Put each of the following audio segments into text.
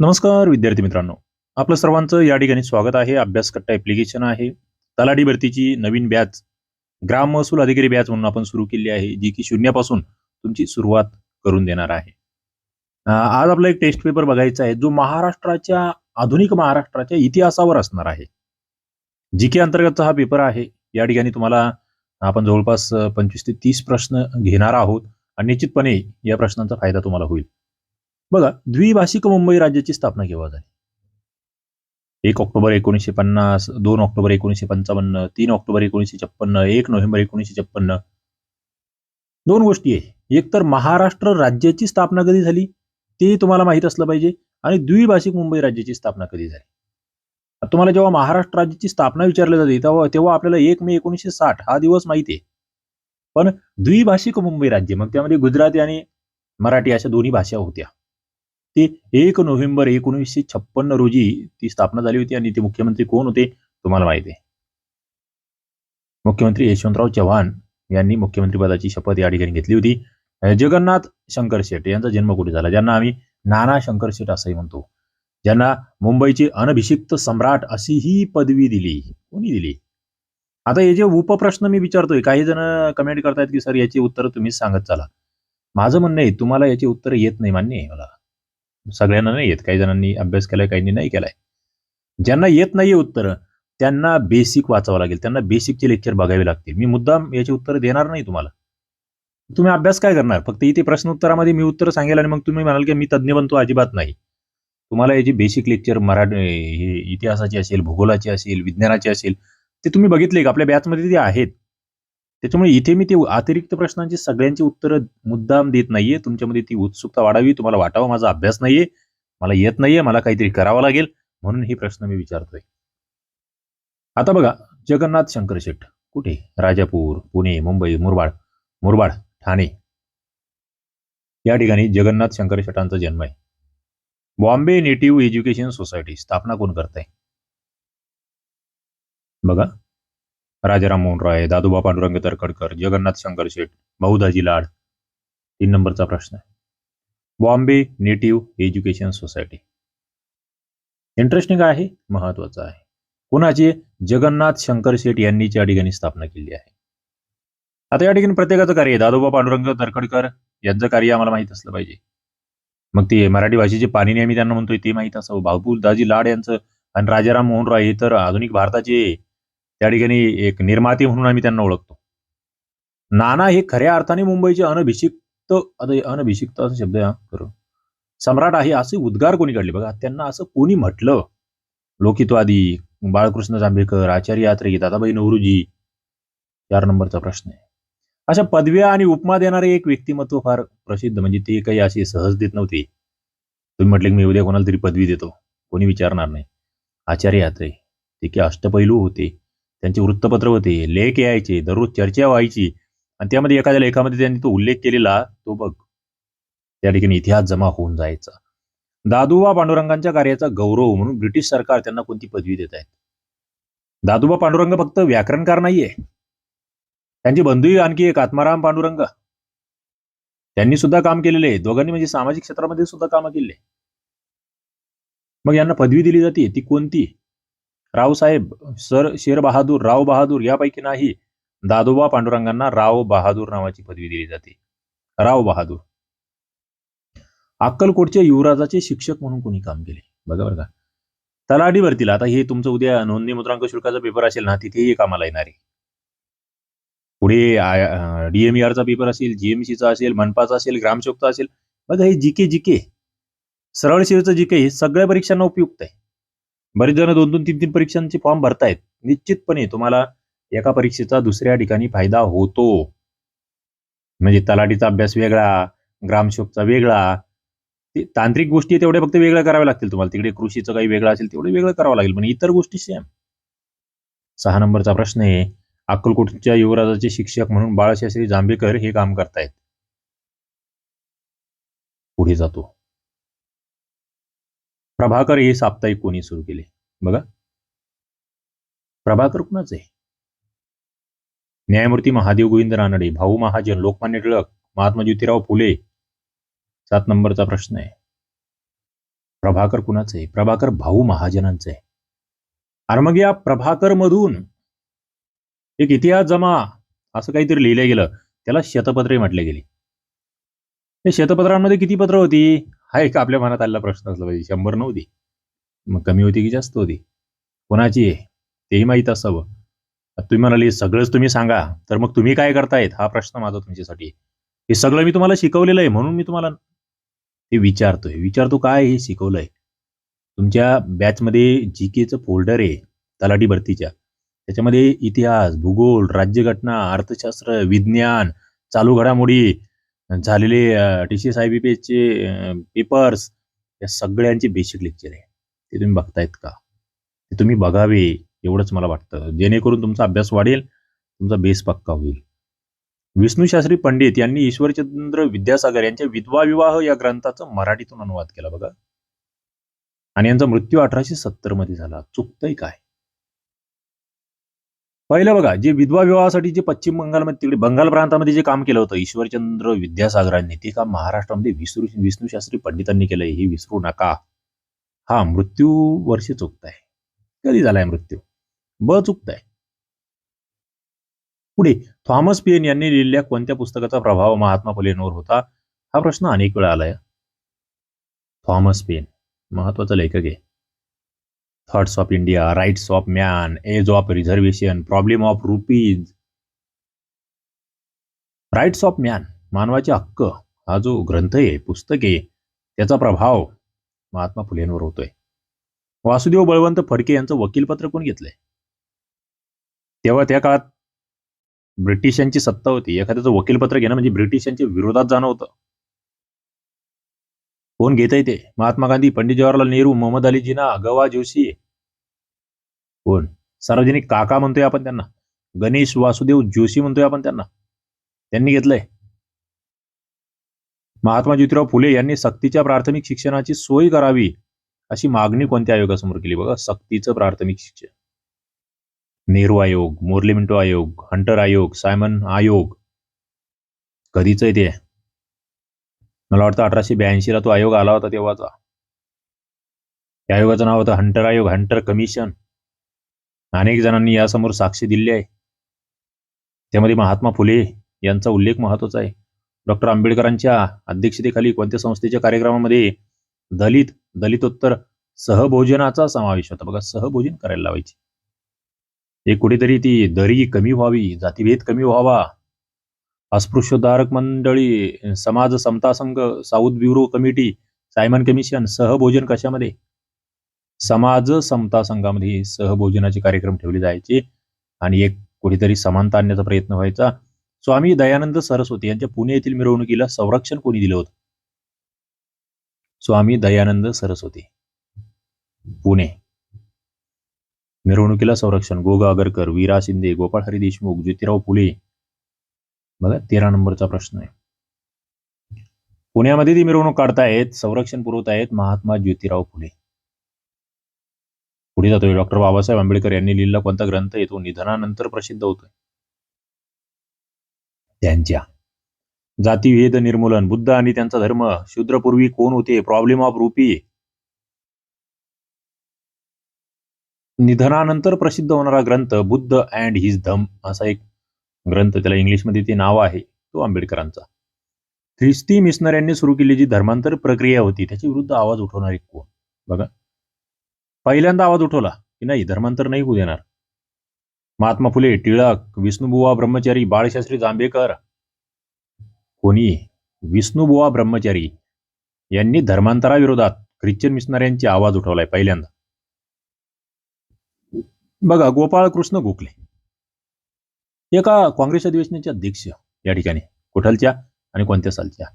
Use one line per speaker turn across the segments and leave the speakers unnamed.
नमस्कार विद्यार्थी मित्रांनो. आपलं सर्वांचं या ठिकाणी स्वागत आहे. अभ्यास कट्टा आहे. तलाठी भरतीची नवीन बॅच ग्राम महसूल अधिकारी बॅच म्हणून आपण सुरू केली आहे जी की शून्यापासून तुमची सुरुवात करून देणार आहे. आज आपला एक टेस्ट पेपर बघायचा आहे जो महाराष्ट्राच्या आधुनिक महाराष्ट्राच्या इतिहासावर असणार आहे. जी के अंतर्गतचा हा पेपर आहे. या ठिकाणी तुम्हाला आपण जवळपास पंचवीस ते तीस प्रश्न घेणार आहोत. आणि निश्चितपणे या प्रश्नांचा फायदा तुम्हाला होईल. बघा द्विभाषिक मुंबई राज्याची स्थापना केव्हा झाली? एक ऑक्टोबर एकोणीसशे पन्नास दोन ऑक्टोबर एकोणीसशे पंचावन्न तीन ऑक्टोबर एकोणीसशे छप्पन्न एक नोव्हेंबर एकोणीसशे छप्पन्न. दोन गोष्टी आहे. एक तर महाराष्ट्र राज्याची स्थापना कधी झाली? ते तुम्हाला माहीत असलं पाहिजे. आणि द्विभाषिक मुंबई राज्याची स्थापना कधी झाली? तुम्हाला जेव्हा महाराष्ट्र राज्याची स्थापना विचारली जाते तेव्हा तेव्हा आपल्याला एक मे एकोणीसशे साठ हा दिवस माहिती आहे. पण द्विभाषिक मुंबई राज्य मग त्यामध्ये गुजराती आणि मराठी अशा दोन्ही भाषा होत्या. ते एक नोव्हेंबर एकोणीसशे छप्पन्न रोजी ती स्थापना झाली होती. आणि ते मुख्यमंत्री कोण होते? तुम्हाला माहिती आहे. मुख्यमंत्री यशवंतराव चव्हाण यांनी मुख्यमंत्रीपदाची शपथ या ठिकाणी घेतली होती. जगन्नाथ शंकर शेट यांचा जन्म कुठे झाला? ज्यांना आम्ही नाना शंकर शेट असंही म्हणतो. ज्यांना मुंबईचे अनभिषिक्त सम्राट अशी ही पदवी दिली. कोणी दिली? आता हे जे उपप्रश्न मी विचारतोय काही जण कमेंट करतायत की सर याची उत्तर तुम्ही सांगत चला. माझं म्हणणं आहे तुम्हाला याची उत्तर येत नाही मान्य आहे मला. सगळ्यांना नाही येत. काही जणांनी अभ्यास केलाय काहींनी नाही केलाय. ज्यांना येत नाहीये उत्तर त्यांना बेसिक वाचावं लागेल. त्यांना बेसिकचे लेक्चर बघावे लागतील. मी मुद्दाम याची उत्तर देणार नाही तुम्हाला. तुम्ही अभ्यास काय करणार? फक्त इथे प्रश्न उत्तरामध्ये मी उत्तर सांगेल आणि मग तुम्ही म्हणाल की मी तज्ज्ञ बनतो अजिबात नाही. तुम्हाला याची बेसिक लेक्चर मराठी हे इतिहासाची असेल भूगोलाची असेल विज्ञानाची असेल ते तुम्ही बघितले का? आपल्या बॅचमध्ये ते आहेत. त्याच्यामुळे इथे मी ते अतिरिक्त प्रश्नांची सगळ्यांची उत्तरं मुद्दाम देत नाहीये. तुमच्यामध्ये ती उत्सुकता वाढावी. तुम्हाला वाटावं. माझा अभ्यास नाहीये. मला येत नाहीये. मला काहीतरी करावं लागेल. म्हणून हे प्रश्न मी विचारतोय. आता बघा. जगन्नाथ शंकर शेठ कुठे? राजापूर पुणे मुंबई मुरबाड. मुरबाड ठाणे. या ठिकाणी जगन्नाथ शंकर शेठांचा जन्म आहे. Bombay native education society. स्थापना कोण करताय? बघा. राजाराम मोहन राय दादोबा पांडुरंग तरखडकर जगन्नाथ शंकर शेठ बहुदाजी लाड. तीन नंबरचा प्रश्न आहे. Bombay native education society. Interesting आहे महत्वाचं आहे. कोणाची? जगन्नाथ शंकर शेठ यांनी या ठिकाणी स्थापना केली आहे. आता या ठिकाणी प्रत्येकाचं कार्य आहे. दादोबा पांडुरंग तरखडकर यांचं कार्य आम्हाला माहीत असलं पाहिजे. मग ते मराठी भाषेचे पाणी आम्ही त्यांना म्हणतोय ते माहीत असावं. बाबू दाजी लाड यांचं आणि राजाराम मोहन राय हे तर आधुनिक भारताचे त्या ठिकाणी एक निर्माते म्हणून आम्ही त्यांना ओळखतो. नाना हे खऱ्या अर्थाने मुंबईचे अनभिषिक्त अनभिषिक्त असा शब्द आहे सम्राट आहे असे उद्गार कोणी काढले? बघा त्यांना असं कोणी म्हटलं? लोकितवादी बाळकृष्ण जांभेकर आचार्य यात्रे दादाबाई नवरूजी चार नंबरचा प्रश्न आहे. अशा पदव्या आणि उपमा देणारे एक व्यक्तिमत्व फार प्रसिद्ध म्हणजे ते काही अशी सहज देत नव्हते. तुम्ही म्हटले की मी उद्या कोणाला तरी पदवी देतो. कोणी विचारणार नाही. आचार्य यात्रे ते की अष्टपैलू होते. त्यांचे वृत्तपत्र होते लेख यायचे दररोज चर्चा व्हायची. आणि त्यामध्ये एखाद्या लेखामध्ये त्यांनी तो उल्लेख केलेला तो बघ त्या ठिकाणी इतिहास जमा होऊन जायचा. दादोबा पांडुरंगांच्या कार्याचा गौरव म्हणून ब्रिटिश सरकार त्यांना कोणती पदवी देत आहेत दादोबा पांडुरंग फक्त व्याकरणकार नाहीये. त्यांची बंधूही आणखी एक आत्माराम पांडुरंग. त्यांनी सुद्धा काम केलेले आहे दोघांनी म्हणजे सामाजिक क्षेत्रामध्ये सुद्धा कामं केले. मग यांना पदवी दिली जाते ती कोणती? रावसाहेब सर शेर बहादूर राव बहादूर यापैकी नाही. दादोबा पांडुरंगांना राव बहादूर नावाची पदवी दिली जाते. राव बहादूर. अक्कलकोटच्या युवराजाचे शिक्षक म्हणून कोणी काम केले? बघा बरं का. तलाठी भरतीला आता हे तुमचं उद्या नोंदणी मुद्रांक शुल्काचा पेपर असेल ना तिथेही कामाला येणार आहे. पुढे डीएमईआरचा पेपर असेल जीएमसीचा असेल मनपाचा असेल ग्रामशोकचा असेल. बघा हे जीके जीके सरळ शिवचं जीके हे सगळ्या परीक्षांना उपयुक्त आहे. बरेच जण दोन दोन तीन तीन परीक्षांचे फॉर्म भरतायत. निश्चितपणे तुम्हाला एका परीक्षेचा दुसऱ्या ठिकाणी फायदा होतो. म्हणजे तलाठीचा अभ्यास वेगळा ग्रामशोकचा वेगळा ते तांत्रिक गोष्टी तेवढ्या फक्त वेगळ्या कराव्या लागतील तुम्हाला. तिकडे कृषीचं काही वेगळं असेल तेवढं वेगळं करावं लागेल पण इतर गोष्टी सेम सहा नंबरचा प्रश्न आहे अक्कलकोटच्या युवराजाचे शिक्षक म्हणून बाळशास्त्री जांभेकर हे काम करतायत. पुढे जातो. प्रभाकर हे साप्ताहिक कोणी सुरू केले? बघा. प्रभाकर कुणाच? आहे न्यायमूर्ती महादेव गोविंद रानडे भाऊ महाजन लोकमान्य टिळक महात्मा ज्योतिराव फुले. सात नंबरचा प्रश्न आहे. प्रभाकर कुणाचं? आहे प्रभाकर भाऊ महाजनांचं. आहे अरे मग या प्रभाकर मधून. एक इतिहास जमा. असं काहीतरी लिहिलं गेलं. त्याला शतपत्रे म्हटले गेले. ते शतपत्रांमध्ये किती पत्र होती? हा एक आपल्या मनात आलेला प्रश्न असला पाहिजे. शंभर नव्हती मग कमी होती की जास्त होती? कोणाची आहे? तेही माहीत असावं. तुम्ही म्हणाली सगळंच तुम्ही सांगा. तर मग तुम्ही काय करतायत? हा प्रश्न माझा तुमच्यासाठी हे सगळं मी तुम्हाला शिकवलेलं आहे म्हणून मी तुम्हाला हे विचारतोय. विचारतो काय हे शिकवलंय? तुमच्या बॅचमध्ये जी केचं फोल्डर आहे तलाठी भरतीच्या त्याच्यामध्ये इतिहास भूगोल राज्यघटना अर्थशास्त्र विज्ञान चालू घडामोडी झालेले T C S I B पीचे पेपर्स या सगळ्यांचे बेसिक लेक्चर आहे. ते तुम्ही बघतायत का? ते तुम्ही बघावे एवढंच मला वाटतं. जेणेकरून तुमचा अभ्यास वाढेल तुमचा बेस पक्का होईल. विष्णू शास्त्री पंडित यांनी ईश्वरचंद्र विद्यासागर यांच्या विधवा विवाह या ग्रंथाचा मराठीतून अनुवाद केला बघा. आणि यांचा मृत्यू अठराशे सत्तरमध्ये झाला. चुकतंय काय? पहिलं बघा जे विधवा विवाहासाठी जे पश्चिम बंगालमध्ये तिकडे बंगाल प्रांतामध्ये जे काम केलं होतं ईश्वरचंद्र विद्यासागरांनी ते काम महाराष्ट्रामध्ये विसरू विष्णूशास्त्री पंडितांनी केलंय हे विसरू नका. हा मृत्यू वर्ष चुकताय. कधी झालाय मृत्यू? ब चुकताय. पुढे थॉमस पेन यांनी लिहिलेल्या कोणत्या पुस्तकाचा प्रभाव महात्मा फुलेंवर होता? हा प्रश्न अनेक वेळा आलाय. थॉमस पेन महत्त्वाचा लेखक आहे. Thoughts of India rights of man age of reservation problem of rupees rights of man मानवाचे हक्क हा जो ग्रंथ आहे पुस्तक आहे त्याचा प्रभाव महात्मा फुलेंवर होतोय. वासुदेव बळवंत फडके यांचं वकीलपत्र कोण घेतलंय? तेव्हा त्या काळात ब्रिटिशांची सत्ता होती. एखाद्याचं वकीलपत्र घेणं म्हणजे ब्रिटिशांच्या विरोधात जाणं होतं. कोण घेत ते? महात्मा गांधी पंडित जवाहरलाल नेहरू मोहम्मद अली जिना गवा जोशी. कोण? सार्वजनिक काका म्हणतोय आपण त्यांना. गणेश वासुदेव जोशी म्हणतोय आपण त्यांना. त्यांनी घेतलंय. महात्मा ज्योतिराव फुले यांनी सक्तीच्या प्राथमिक शिक्षणाची सोय करावी अशी मागणी कोणत्या आयोगासमोर केली? बघा सक्तीचं प्राथमिक शिक्षण. नेहरू आयोग मोर्ले मिंटो आयोग हंटर आयोग सायमन आयोग. कधीच आहे ते? मला वाटतं अठराशे ब्याऐंशीला तो आयोग आला होता तेव्हाचा. त्या आयोगाचं नाव होतं हंटर आयोग हंटर कमिशन. अनेक जणांनी यासमोर साक्षी दिली आहे. त्यामध्ये महात्मा फुले यांचा उल्लेख महत्त्वाचा आहे. डॉक्टर आंबेडकरांच्या अध्यक्षतेखाली कोणत्या संस्थेच्या कार्यक्रमामध्ये दलित दलितोत्तर सहभोजनाचा समावेश होता? बघा सहभोजन करायला लावायचे. एक कुठेतरी ती दरी कमी व्हावी जातीभेद कमी व्हावा अस्पृश्यधारक मंडळी समाज समता संघ Southborough committee Simon commission सहभोजन कशामध्ये? समाज समता संघामध्ये सहभोजनाचे कार्यक्रम ठेवले जायचे आणि एक कुठेतरी समानता आणण्याचा प्रयत्न व्हायचा. स्वामी दयानंद सरस्वती यांच्या पुणे येथील मिरवणुकीला संरक्षण कोणी दिलं होतं? स्वामी दयानंद सरस्वती. पुणे. मिरवणुकीला संरक्षण गोगा आगरकर वीरा शिंदे गोपाळ हरी देशमुख ज्योतिराव फुले बघा तेरा नंबरचा प्रश्न आहे. पुण्यामध्ये ती मिरवणूक काढतायत संरक्षण पुरवत आहेत महात्मा ज्योतिराव फुले. पुढे जातोय डॉक्टर बाबासाहेब आंबेडकर यांनी लिहिलेला कोणता ग्रंथ आहे तो निधनानंतर प्रसिद्ध होतोय. त्यांच्या. जातीभेद निर्मूलन बुद्ध आणि त्यांचा धर्म शूद्रपूर्वी कोण होते? प्रॉब्लेम ऑफ रुपी निधनानंतर प्रसिद्ध होणारा ग्रंथ बुद्ध अँड हिज धम असा एक ग्रंथ त्याला इंग्लिशमध्ये ते नाव आहे तो आंबेडकरांचा. ख्रिस्ती मिशनऱ्यांनी सुरू केली जी धर्मांतर प्रक्रिया होती त्याच्या विरुद्ध आवाज उठवणारी कोण? बघा. पहिल्यांदा आवाज उठवला की नाही धर्मांतर नाही होऊ देणार. महात्मा फुले टिळक विष्णुबुवा ब्रह्मचारी बाळशास्त्री जांभेकर. कोणी? विष्णुबुवा ब्रह्मचारी यांनी धर्मांतराविरोधात ख्रिश्चन मिशनऱ्यांची आवाज उठवलाय पहिल्यांदा. बघा गोपाळ कृष्ण गोखले. एका काँग्रेस अधिवेशनाचे अध्यक्ष या ठिकाणी कुठलच्या आणि कोणत्या सालच्या?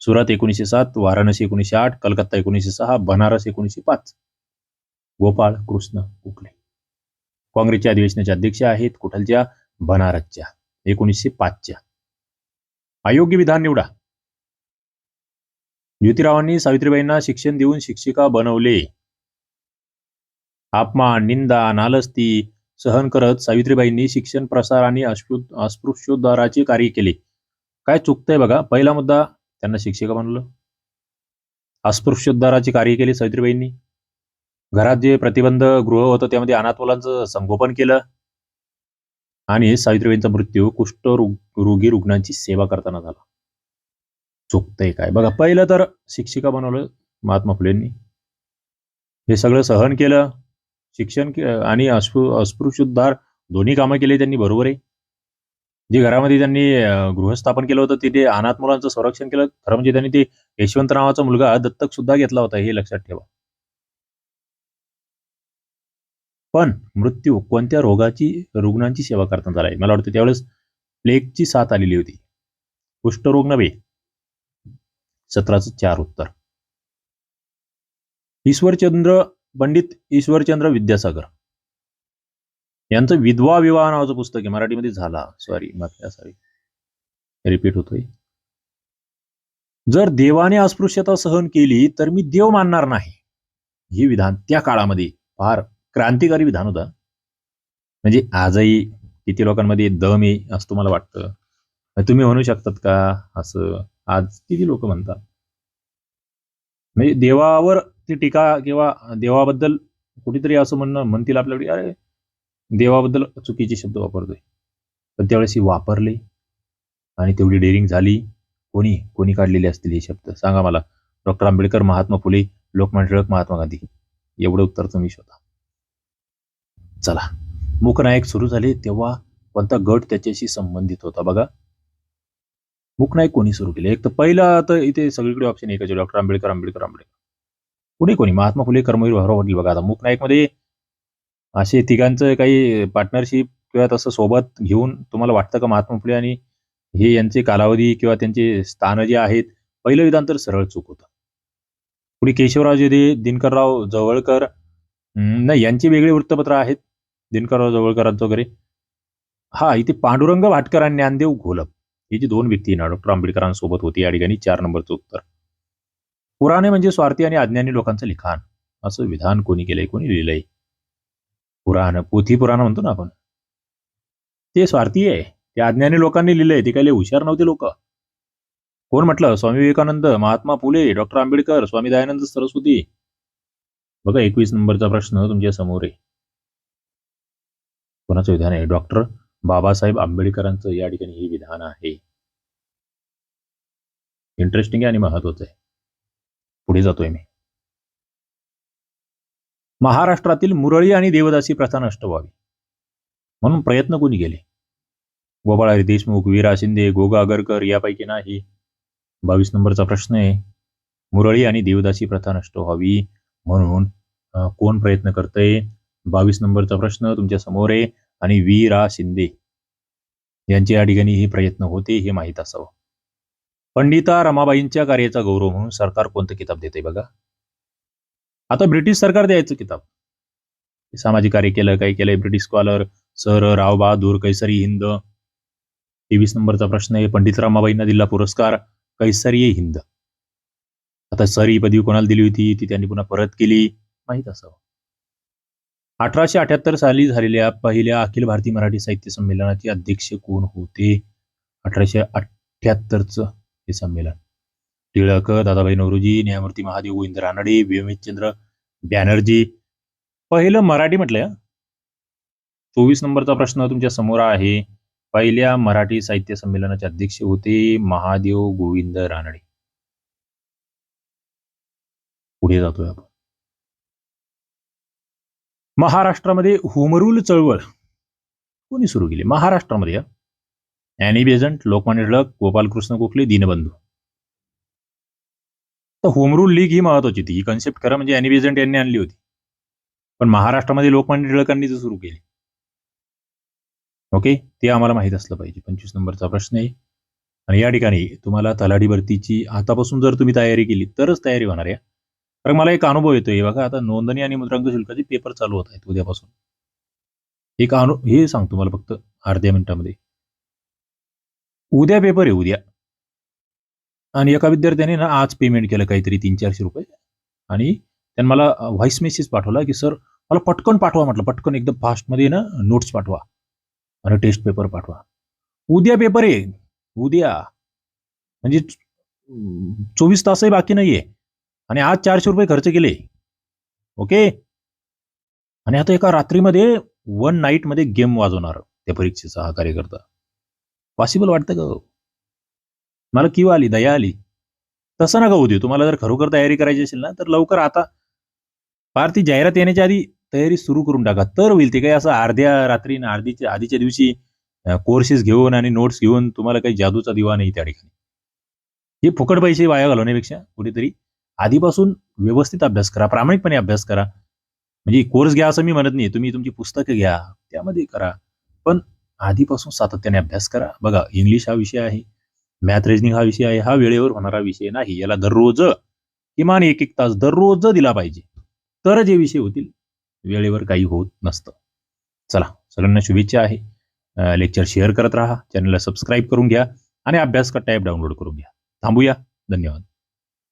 सुरत एकोणीसशे सात वाराणसी एकोणीसशे आठ कलकत्ता एकोणीसशे सहा बनारस एकोणीसशे पाच. गोपाळ कृष्ण कुकले काँग्रेसच्या अधिवेशनाचे अध्यक्ष आहेत कुठलच्या बनारसच्या एकोणीसशे पाचच्या. अयोग्य विधान निवडा. ज्योतिरावांनी सावित्रीबाईंना शिक्षण देऊन शिक्षिका बनवले. अपमान निंदा नालस्ती सहन करत सावित्रीबाईंनी शिक्षण प्रसार आणि अस्पृ अस्पृश्योद्धाराचे कार्य केले. काय चुकतंय बघा पहिला मुद्दा त्यांना शिक्षिका बनवलं. अस्पृश्योद्धाराचे कार्य केले सावित्रीबाईंनी. घरात जे प्रतिबंध गृह होतं त्यामध्ये अनाथ मुलांचं संगोपन केलं. आणि सावित्रीबाईंचा मृत्यू कुष्ठरोग रोगी रुग्णांची सेवा करताना झाला. चुकतंय काय? बघा पहिलं तर शिक्षिका बनवलं महात्मा फुलेंनी. हे सगळं सहन केलं. शिक्षण आणि अस्पृ अस्पृश्युद्धार दोन्ही कामं केली त्यांनी बरोबर आहे? जे घरामध्ये त्यांनी गृहस्थापन केलं होतं तिथे अनाथ मुलांचं संरक्षण केलं. खरं म्हणजे त्यांनी ते यशवंत नावाचा मुलगा दत्तक सुद्धा घेतला होता हे लक्षात ठेवा. पण मृत्यू कोणत्या रोगाची रुग्णांची सेवा करताना झाला आहे? मला वाटतं त्यावेळेस प्लेगची साथ आलेली होती. कुष्ठरोग नव्हे. सतराचं चार उत्तर. ईश्वरचंद्र पंडित ईश्वरचंद्र विद्यासागर. यांचं विधवा विवाह नावाचं पुस्तक आहे. मराठीमध्ये झाला. सॉरी असावी रिपीट होतोय. जर देवाने अस्पृश्यता सहन केली तर मी देव मानणार नाही. हे विधान त्या काळामध्ये फार क्रांतिकारी विधान होतं. म्हणजे आजही किती लोकांमध्ये दम आहे असं तुम्हाला वाटतं. तुम्ही म्हणू शकतात का? असं आज किती लोक म्हणतात. म्हणजे देवावर ती टीका किंवा देवाबद्दल कुठेतरी असं म्हणणं म्हणतील आपल्याकडे अरे देवाबद्दल चुकीचे शब्द वापरतोय. पण त्यावेळेस ही वापरले आणि तेवढी डेअरिंग झाली. कोणी कोणी काढलेले असतील हे शब्द? सांगा मला. डॉक्टर आंबेडकर महात्मा फुले लोकमान्य टिळक महात्मा गांधी. एवढं उत्तर तुम्ही शोधा. चला. मूकनायक सुरू झाले तेव्हा कोणता गट त्याच्याशी संबंधित होता बघा. मूकनायक कोणी सुरू केले? एक तर पहिला तर इथे सगळीकडे ऑप्शन एकच डॉक्टर आंबेडकर आंबेडकर आंबेडकर. कुणी कोणी? महात्मा फुले कर्मवीर भाऊराव पाटील बघा आता. मूकनायकमध्ये असे तिघांचं काही पार्टनरशिप किंवा तसं सोबत घेऊन तुम्हाला वाटतं का महात्मा फुले आणि हे यांचे कालावधी किंवा त्यांचे स्थान जे आहेत पहिलं विधान तर सरळ चूक होतं. पुढे केशवराव जेदे दिनकरराव जवळकर नाही यांची वेगळी वृत्तपत्र आहेत दिनकरराव जवळकरांचं वगैरे. हा इथे पांडुरंग भाटकर आणि ज्ञानदेव घोलप. ही जी दोन व्यक्ती ना डॉक्टर आंबेडकरांसोबत होती या ठिकाणी चार नंबरचं उत्तर. पुराणे म्हणजे स्वार्थी आणि अज्ञानी लोकांचं लिखाण. असं विधान कोणी केलंय कोणी लिहिलंय? पुराण पोथी पुराण म्हणतो ना आपण. ते स्वार्थी आहे. ते अज्ञानी लोकांनी लिहिलंय. ते काही हुशार नव्हते लोक. कोण म्हटलं? स्वामी विवेकानंद महात्मा फुले डॉक्टर आंबेडकर स्वामी दयानंद सरस्वती. बघा एकवीस नंबरचा प्रश्न तुमच्यासमोर आहे. कोणाचं विधान आहे? डॉक्टर बाबासाहेब आंबेडकरांचं या ठिकाणी हे विधान आहे. इंटरेस्टिंग आहे आणि महत्वाचं आहे. पुढे जातोय मी. महाराष्ट्रातील मुरळी आणि देवदासी प्रथा नष्ट व्हावी. म्हणून प्रयत्न कोणी केले? गोपाळारी देशमुख वीरा शिंदे गोगा आगरकर यापैकी नाही. बावीस नंबरचा प्रश्न आहे मुरळी आणि देवदासी प्रथा नष्ट व्हावी म्हणून कोण प्रयत्न करतंय? बावीस नंबरचा प्रश्न तुमच्यासमोर आहे आणि वीरा शिंदे. यांचे या ठिकाणी हे प्रयत्न होते हे माहीत असावं. पंडिता रमाबाईंच्या कार्याचा गौरव म्हणून सरकार कोणतं किताब देते बघा? आता ब्रिटिश सरकार द्यायचं किताब. सामाजिक कार्य केलं काही केलंय. British scholar sir Rao Bahadur Kaisari Hind. तेवीस नंबरचा प्रश्न आहे. पंडित रमाबाईंना दिला पुरस्कार कैसरी हिंद. आता सर ही पदवी कोणाला दिली होती? ती त्यांनी पुन्हा परत केली. माहीत असावं. अठराशे अठ्याहत्तर साली झालेल्या पहिल्या अखिल भारतीय मराठी साहित्य संमेलनाचे अध्यक्ष कोण होते? अठराशे अठ्याहत्तरचं हे संमेलन. टिळक दादाभाई नवरोजी न्यायमूर्ती महादेव गोविंद रानडे व्यमेशचंद्र बॅनर्जी. पहिलं मराठी म्हटलंय चोवीस नंबरचा प्रश्न तुमच्यासमोर आहे. पहिल्या मराठी साहित्य संमेलनाचे अध्यक्ष होते महादेव गोविंद रानडे. पुढे जातोय आपण. महाराष्ट्रामध्ये होमरूल चळवळ कोणी सुरू केली? महाराष्ट्रामध्ये या अॅनी बेझंट लोकमान्य टिळक गोपालकृष्ण गोखले दीनबंधू तर होम रूल लीग ही महत्वाची होती. ही कन्सेप्ट खरं म्हणजे अॅनी बेझंट यांनी आणली होती. पण महाराष्ट्रामध्ये लोकमान्य टिळकांनी सुरू केली. ओके ते आम्हाला माहीत असलं पाहिजे. पंचवीस नंबरचा प्रश्न आहे. आणि या ठिकाणी तुम्हाला तलाठी भरतीची आतापासून जर तुम्ही तयारी केली तरच तयारी होणार आहे. कारण मला एक अनुभव येतोय. बघा आता नोंदणी आणि मुद्रांक शुल्काचे पेपर चालू होत आहेत उद्यापासून. एक अनु हे सांगतो मला फक्त अर्ध्या मिनिटामध्ये. उद्या पेपर आहे उद्या. आणि एका विद्यार्थ्याने ना आज पेमेंट केलं काहीतरी तीन चारशे रुपये. आणि त्यांनी मला व्हॉइस मेसेज पाठवला की सर मला पटकन पाठवा म्हटलं. पटकन एकदम फास्टमध्ये ना नोट्स पाठवा. आणि टेस्ट पेपर पाठवा. उद्या पेपर आहे. उद्या. म्हणजे चोवीस तासही बाकी नाहीये. आणि आज चारशे रुपये खर्च केले. ओके? आणि आता एका रात्रीमध्ये वन नाईटमध्ये गेम वाजवणार त्या परीक्षेचा हा कार्यकर्ता. पॉसिबल वाटतं का हो? मला किंवा आली दया आली. तसं नका होऊ देऊ. तुम्हाला जर खरोखर तयारी करायची असेल ना तर लवकर आता फार ती जाहिरात येण्याच्या आधी तयारी सुरू करून टाका. तर होईल ते काही असं अर्ध्या रात्री आणि अर्धीच्या आधीच्या दिवशी कोर्सेस घेऊन आणि नोट्स घेऊन तुम्हाला काही जादूचा दिवा नाही त्या ठिकाणी. हे फुकट पैसे वाया घालवण्यापेक्षा कुठेतरी आधीपासून व्यवस्थित अभ्यास करा प्रामाणिकपणे अभ्यास करा. म्हणजे कोर्स घ्या असं मी म्हणत नाही. तुम्ही तुमची पुस्तकं घ्या त्यामध्ये करा. पण आधीपासून सातत्याने अभ्यास करा. बघा इंग्लिश हा विषय आहे. मॅथ रिजनिंग हा विषय आहे. हा वेळेवर होणारा विषय नाही. याला दररोज किमान एक एक तास दररोज दिला पाहिजे. तर जे विषय होतील वेळेवर काही होत नसतं. चला सगळ्यांना शुभेच्छा आहे. लेक्चर शेअर करत राहा. चॅनलला सबस्क्राईब करून घ्या. आणि अभ्यास का टॅब डाउनलोड करून घ्या. थांबूया. धन्यवाद.